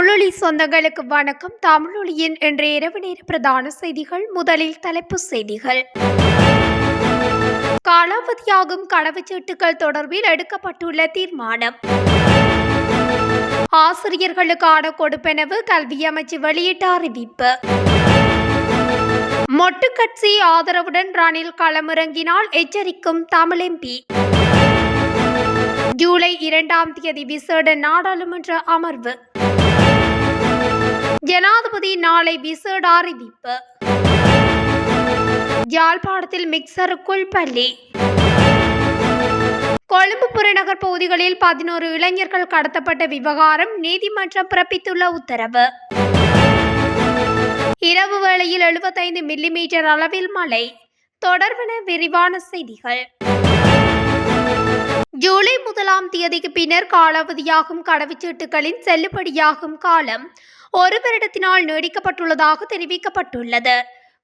தமிழொலி சொந்தங்களுக்கு வணக்கம். தமிழொலியின் இன்றைய இரவு நேர பிரதான செய்திகள் முதலில் தலைப்புச் செய்திகள். காலாவதியாகும் கடவுச்சீட்டுகள் தொடர்பில் எடுக்கப்பட்டுள்ள தீர்மானம். ஆசிரியர்களுக்கான கொடுப்பெனவு கல்வி அமைச்சு வெளியிட்ட அறிவிப்பு. மொட்டுக்கட்சி ஆதரவுடன் ரணில் களமிறங்கினால் எச்சரிக்கும் தமிழ் எம்பி. ஜூலை இரண்டாம் தேதி விசேட நாடாளுமன்ற அமர்வு. ஜனாதிபதி நாளை விசேட அறிவிப்பு யாழ்ப்பாணத்தில் மிக்சருக்குள் பள்ளி. கொழும்பு புறநகர் பகுதிகளில் பதினோரு இளைஞர்கள் கடத்தப்பட்ட விவகாரம் நீதிமன்றம் பிறப்பித்துள்ள உத்தரவு. இரவு வேளையில் எழுபத்தைந்து மில்லிமீட்டர் அளவில் மழை. தொடர்பன விரிவான செய்திகள். ஜூலை முதலாம் தேதிக்கு பின்னர் காலாவதியாகும் கடவுச்சீட்டுகளின் செல்லுபடியாகும் காலம் ஒரு வருடத்தினால் நீடிக்கப்பட்டுள்ளதாக தெரிவிக்கப்பட்டுள்ளது.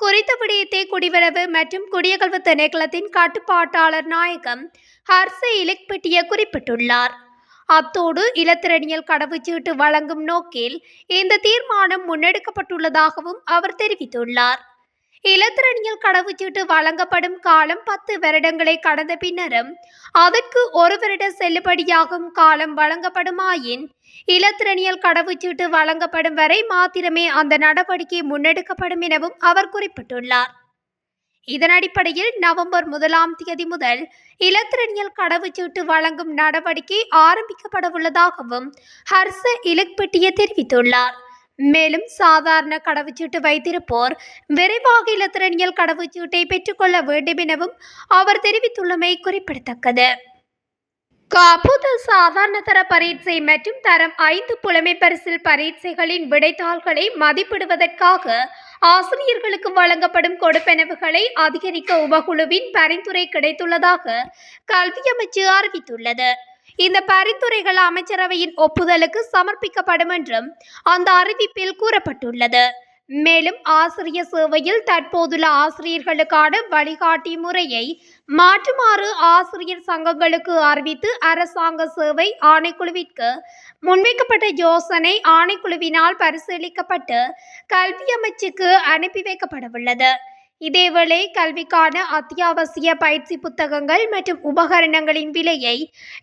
குறித்த விடயத்தை குடிவரவு மற்றும் குடியகல்வு திணைக்களத்தின் கட்டுப்பாட்டாளர் நாயகம் ஹர்ச இலக்பெட்டிய குறிப்பிட்டுள்ளார். அத்தோடு இலத்திரனியல் கடவுச்சீட்டு வழங்கும் நோக்கில் இந்த தீர்மானம் முன்னெடுக்கப்பட்டுள்ளதாகவும் அவர் தெரிவித்துள்ளார். இலத்திரனியல் கடவுச்சீட்டு வழங்கப்படும் காலம் பத்து வருடங்களை கடந்த பின்னரும் அதற்கு ஒரு வருட செல்லுபடியாகும் காலம் வழங்கப்படுமாயின் இலத்திரனியல் கடவுச்சீட்டு வழங்கப்படும் வரை மாத்திரமே அந்த நடவடிக்கை முன்னெடுக்கப்படும் எனவும் அவர் குறிப்பிட்டுள்ளார். இதன் அடிப்படையில் நவம்பர் முதலாம் தேதி முதல் இலத்திரனியல் கடவுச்சீட்டு வழங்கும் நடவடிக்கை ஆரம்பிக்கப்படவுள்ளதாகவும் ஹர்ச இலக்பெட்டிய தெரிவித்துள்ளார். மேலும் சாதாரண கடவுச்சீட்டு வைத்திருப்போர் விரைவாக இலத்திரனியல் கடவுச்சீட்டை பெற்றுக்கொள்ள வேண்டும் எனவும் அவர் தெரிவித்துள்ளமை குறிப்பிடத்தக்கது. காப்புதல் சாதாரண தர பரீட்சை மற்றும் தரம் ஐந்து புலமை பரிசில் பரீட்சைகளின் விடைத்தாள்களை மதிப்பிடுவதற்காக ஆசிரியர்களுக்கு வழங்கப்படும் கொடுப்பெனவுகளை அதிகரிக்க உபகுழுவின் பரிந்துரை கிடைத்துள்ளதாக கல்வி அமைச்சு அறிவித்துள்ளது. இந்த பரிந்துரைகள் அமைச்சரவையின் ஒப்புதலுக்கு சமர்ப்பிக்கப்படும் என்றும் அந்த அறிவிப்பில் கூறப்பட்டுள்ளது. மேலும் ஆசிரியர் சேவையில் தற்போதுள்ள ஆசிரியர்களுக்கான வழிகாட்டி முறையை மாற்றுமாறு ஆசிரியர் சங்கங்களுக்கு அறிவித்து அரசாங்க சேவை ஆணைக்குழுவிற்கு முன்வைக்கப்பட்ட யோசனை ஆணைக்குழுவினால் பரிசீலிக்கப்பட்டு கல்வி அமைச்சுக்கு அனுப்பி வைக்கப்படவுள்ளது. இதேவேளை கல்விக்கான அத்தியாவசிய பயிற்சி புத்தகங்கள் மற்றும் உபகரணங்களின் விலையை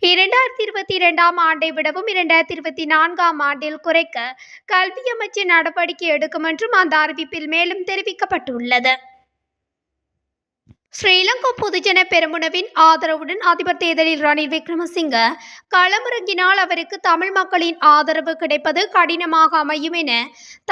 இரண்டாயிரத்தி இருபத்தி இரண்டாம் ஆண்டை விடவும் இரண்டாயிரத்தி இருபத்தி நான்காம் ஆண்டில் குறைக்க கல்வி அமைச்சர் நடவடிக்கை எடுக்கும் என்றும் அந்த அறிவிப்பில் மேலும் தெரிவிக்கப்பட்டுள்ளது. ஸ்ரீலங்கா பொதுஜன பெருமுனவின் ஆதரவுடன் அதிபர் தேர்தலில் ரணில் விக்ரமசிங்க. களமிறங்கினால் அவருக்கு தமிழ் மக்களின் ஆதரவு கிடைப்பது கடினமாக அமையும் என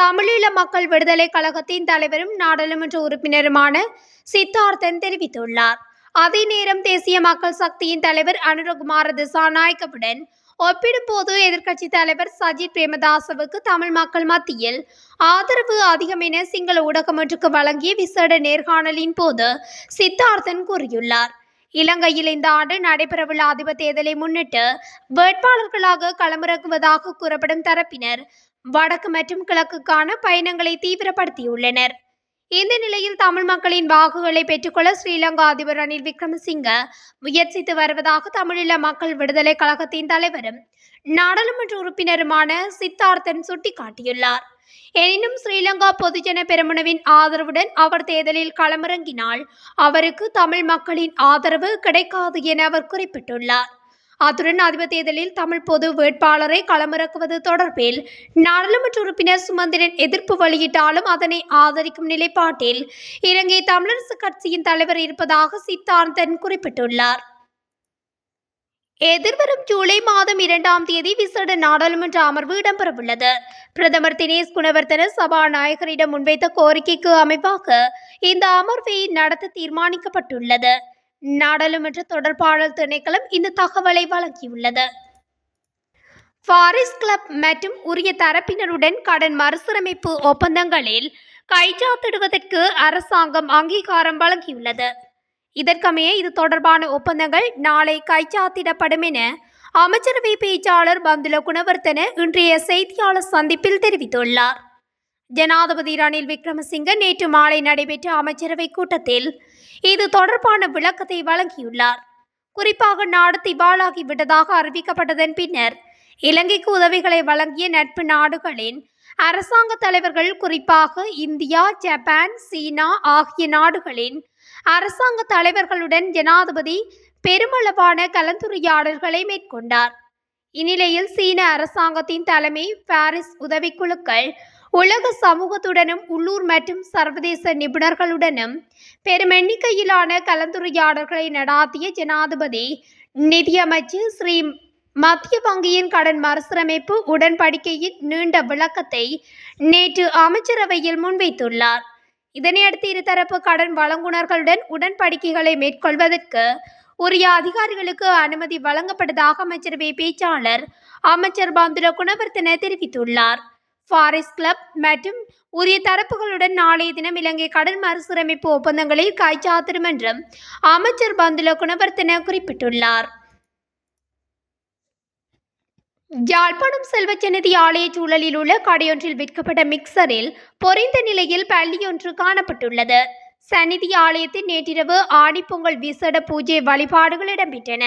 தமிழீழ மக்கள் விடுதலை கழகத்தின் தலைவரும் நாடாளுமன்ற உறுப்பினருமான சித்தார்த்தன் தெரிவித்துள்ளார். அதே நேரம் தேசிய மக்கள் சக்தியின் தலைவர் அனுரகுமார திசாநாயக்கவுடன் ஒப்பிடும்போது எதிர்க்கட்சி தலைவர் சஜித் பிரேமதாசவுக்கு தமிழ் மக்கள் மத்தியில் ஆதரவு அதிகம் என சிங்கள ஊடகம் ஒன்றுக்கு வழங்கிய விசேட நேர்காணலின் போது சித்தார்த்தன் கூறியுள்ளார். இலங்கையில் இந்த ஆண்டு நடைபெறவுள்ள அதிபர் தேர்தலை முன்னிட்டு வேட்பாளர்களாக களமிறக்குவதாக கூறப்படும் தரப்பினர் வடக்கு மற்றும் கிழக்குக்கான பயணங்களை தீவிரப்படுத்தியுள்ளனர். இந்த நிலையில் தமிழ் மக்களின் வாக்குகளை பெற்றுக்கொள்ள ஸ்ரீலங்கா அதிபர் ரணில் விக்ரமசிங்க முயற்சித்து வருவதாக தமிழீழ மக்கள் விடுதலை கழகத்தின் தலைவரும் நாடாளுமன்ற உறுப்பினருமான சித்தார்த்தன் சுட்டிக்காட்டியுள்ளார். எனினும் ஸ்ரீலங்கா பொதுஜன பெருமனவின் ஆதரவுடன் அவர் தேர்தலில் களமிறங்கினால் அவருக்கு தமிழ் மக்களின் ஆதரவு கிடைக்காது என அவர் குறிப்பிட்டுள்ளார். அத்துடன் அதிபர் தேர்தலில் தமிழ் பொது வேட்பாளரை களமிறக்குவது தொடர்பில் நாடாளுமன்ற உறுப்பினர் சுமந்திரன் எதிர்ப்பு வெளியிட்டாலும் அதனை ஆதரிக்கும் நிலைப்பாட்டில் இலங்கை தமிழரசு கட்சியின் தலைவர் இருப்பதாக சித்தார்த்தன் குறிப்பிட்டுள்ளார். எதிர்வரும் ஜூலை மாதம் இரண்டாம் தேதி விசேட நாடாளுமன்ற அமர்வு இடம்பெறவுள்ளது. பிரதமர் தினேஷ் குணவர்த்தன சபாநாயகரிடம் முன்வைத்த கோரிக்கைக்கு அமைவாக இந்த அமர்வை நடத்த தீர்மானிக்கப்பட்டுள்ளது. நாடாளுமன்ற தொடர்பாளர் திணைக்களம் இந்த தகவலை வழங்கியுள்ளது. ஃபாரிஸ் கிளப் மற்றும் உரிய தரப்பினருடன் கடன் மறுசீரமைப்பு ஒப்பந்தங்களில் கைச்சாத்திடுவதற்கு அரசாங்கம் அங்கீகாரம் வழங்கியுள்ளது. இதற்கமைய இது தொடர்பான ஒப்பந்தங்கள் நாளை கைச்சாத்திடப்படும் என அமைச்சரவை பேச்சாளர் பந்துல குணவர்த்தன இன்றைய செய்தியாளர் சந்திப்பில் தெரிவித்துள்ளார். ஜனாதிபதி ரணில் விக்ரமசிங்க நேற்று மாலை நடைபெற்ற அமைச்சரவை கூட்டத்தில் இது தொடர்பான விளக்கத்தை வழங்கியுள்ளார். குறிப்பாக நாடு திவாலாகி விட்டதாக அறிவிக்கப்பட்டதன் பின்னர் இலங்கைக்கு உதவிகளை வழங்கிய நட்பு நாடுகளின் அரசாங்க தலைவர்கள் குறிப்பாக இந்தியா ஜப்பான் சீனா ஆகிய நாடுகளின் அரசாங்க தலைவர்களுடன் ஜனாதிபதி பெருமளவான கலந்துரையாடல்களை மேற்கொண்டார். இந்நிலையில் சீன அரசாங்கத்தின் தலைமை பாரிஸ் உதவிக்குழுக்கள் உலக சமூகத்துடனும் உள்ளூர் மற்றும் சர்வதேச நிபுணர்களுடனும் பெரும் எண்ணிக்கையிலான கலந்துரையாடல்களை நடாத்திய ஜனாதிபதி நிதியமைச்சர் ஸ்ரீ மத்திய வங்கியின் கடன் மறுசீரமைப்பு உடன்படிக்கையின் நீண்ட விளக்கத்தை நேற்று அமைச்சரவையில் முன்வைத்துள்ளார். இதனையடுத்து இருதரப்பு கடன் வழங்குனர்களுடன் உடன்படிக்கைகளை மேற்கொள்வதற்கு உரிய அதிகாரிகளுக்கு அனுமதி வழங்கப்பட்டதாக அமைச்சரவை பேச்சாளர் அமைச்சர் பந்துல குணவர்த்தன தெரிவித்துள்ளார். ஃபாரிஸ் கிளப் மற்றும் உரிய தரப்புகளுடன் நாளைய தினம் இலங்கை கடல் மறுசீரமைப்பு ஒப்பந்தங்களில் கைச்சாத்திடும் என்றும் அமைச்சர் பந்துல குணவர்த்தன குறிப்பிட்டுள்ளார். யாழ்ப்பாணம் செல்வச்சன்னதி ஆலய சூழலில் உள்ள கடையொன்றில் விற்கப்பட்ட மிக்சரில் பொறிந்த நிலையில் பள்ளியொன்று காணப்பட்டுள்ளது. சந்நிதி ஆலயத்தில் நேற்றிரவு ஆடிப்பொங்கல் விசேட பூஜை வழிபாடுகள் இடம்பெற்றன.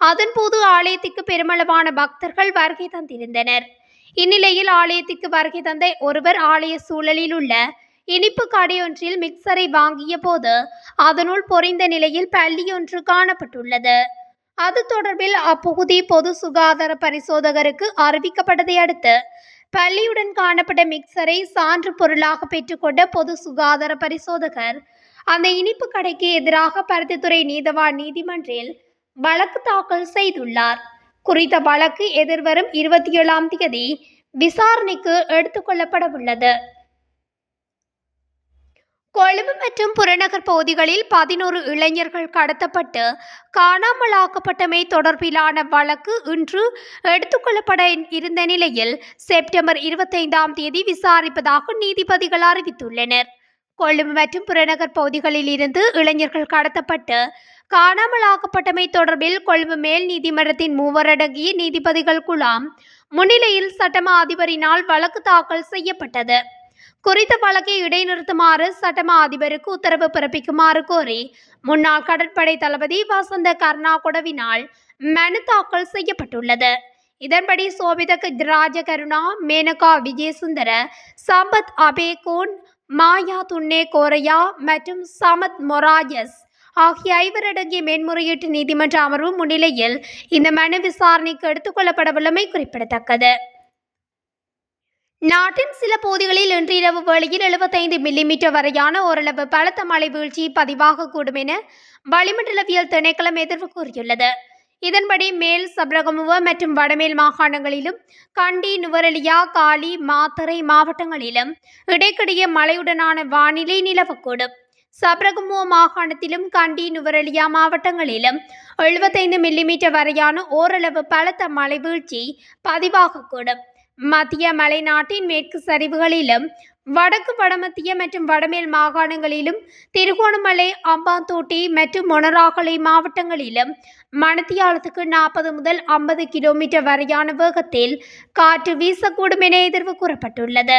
அதன்போது ஆலயத்திற்கு பெருமளவான பக்தர்கள் வருகை தந்திருந்தனர். இந்நிலையில் ஆலயத்திற்கு வருகை தந்த ஒருவர் ஆலய சூழலில் உள்ள இனிப்பு கடையொன்றில் மிக்சரை வாங்கிய போது அதனுள் பொறிந்த நிலையில் பள்ளியொன்று காணப்பட்டுள்ளது. அது தொடர்பில் அப்பகுதி பொது சுகாதார பரிசோதகருக்கு அறிவிக்கப்பட்டதை அடுத்து பள்ளியுடன் காணப்பட்ட மிக்சரை சான்று பொருளாக பெற்றுக்கொண்ட பொது சுகாதார பரிசோதகர் அந்த இனிப்பு கடைக்கு எதிராக பருத்தித்துறை நீதவான் நீதிமன்றில் வழக்கு தாக்கல் செய்துள்ளார். குறித்த வழக்கு எதிர்வரும் இருபத்தி ஏழாம் தேதி விசாரணைக்கு எடுத்துக்கொள்ளப்பட உள்ளது கொழும்பு மற்றும் புறநகர் பகுதிகளில் பதினோரு இளைஞர்கள் கடத்தப்பட்டு காணாமலாக்கப்பட்டமை தொடர்பிலான வழக்கு இன்று எடுத்துக்கொள்ளப்பட இருந்த நிலையில் செப்டம்பர் இருபத்தைந்தாம் தேதி விசாரிப்பதாக நீதிபதிகள் அறிவித்துள்ளனர். கொழும்பு மற்றும் புறநகர் பகுதிகளில் இருந்து இளைஞர்கள் கடத்தப்பட்டு காணாமலாக்கப்பட்டமை தொடர்பில் கொழும்பு மேல் நீதிமன்றத்தின் மூவரடங்கிய நீதிபதிகள் குழாம் முன்னிலையில் சட்டமா அதிபரினால் வழக்கு தாக்கல் செய்யப்பட்டது. குறித்த வழக்கை இடைநிறுத்துமாறு சட்டமா அதிபருக்கு உத்தரவு பிறப்பிக்குமாறு கோரி முன்னாள் கடற்படை தளபதி வசந்த கர்ணாகுடவினால் மனு தாக்கல் செய்யப்பட்டுள்ளது. இதன்படி சோபித ராஜகருணா மேனகா விஜயசுந்தர சம்பத் அபேகோன் மாயா துன்னே கோரையா மற்றும் சமத் மொராஜஸ் ஆகிய ஐவரடங்கிய மேன்முறையீட்டு நீதிமன்ற அமர்வு முன்னிலையில் இந்த மனு விசாரணைக்கு எடுத்துக்கொள்ளப்படவுள்ளமை குறிப்பிடத்தக்கது. நாட்டின் சில பகுதிகளில் இன்று இரவு வேளையில் எழுபத்தைந்து மில்லிமீட்டர் வரையான ஓரளவு பலத்த மழை வீழ்ச்சி பதிவாகக்கூடும் என வளிமண்டலவியல் திணைக்களம் எதிர்வு கூறியுள்ளது. இதன்படி மேல் சபரகமுவ மற்றும் வடமேல் மாகாணங்களிலும் கண்டி நுவரெலியா காலி மாத்தறை மாவட்டங்களிலும் இடைக்கிடையே மழையுடனான வானிலை நிலவக்கூடும். சப்ரகமுவ மாகாணத்திலும் கண்டி நுவரெலியா மாவட்டங்களிலும் எழுபத்தைந்து மில்லிமீட்டர் வரையான ஓரளவு பலத்த மழை வீழ்ச்சி பதிவாகக்கூடும். மத்திய மலைநாட்டின் மேற்கு சரிவுகளிலும் வடக்கு வடமத்திய மற்றும் வடமேல் மாகாணங்களிலும் திருகோணமலை அம்பாந்தோட்டை மற்றும் மொனராகலை மாவட்டங்களிலும் மணத்தியாலத்துக்கு நாற்பது முதல் ஐம்பது கிலோமீட்டர் வரையான வேகத்தில் காற்று வீசக்கூடும் என எதிர்வு கூறப்பட்டுள்ளது.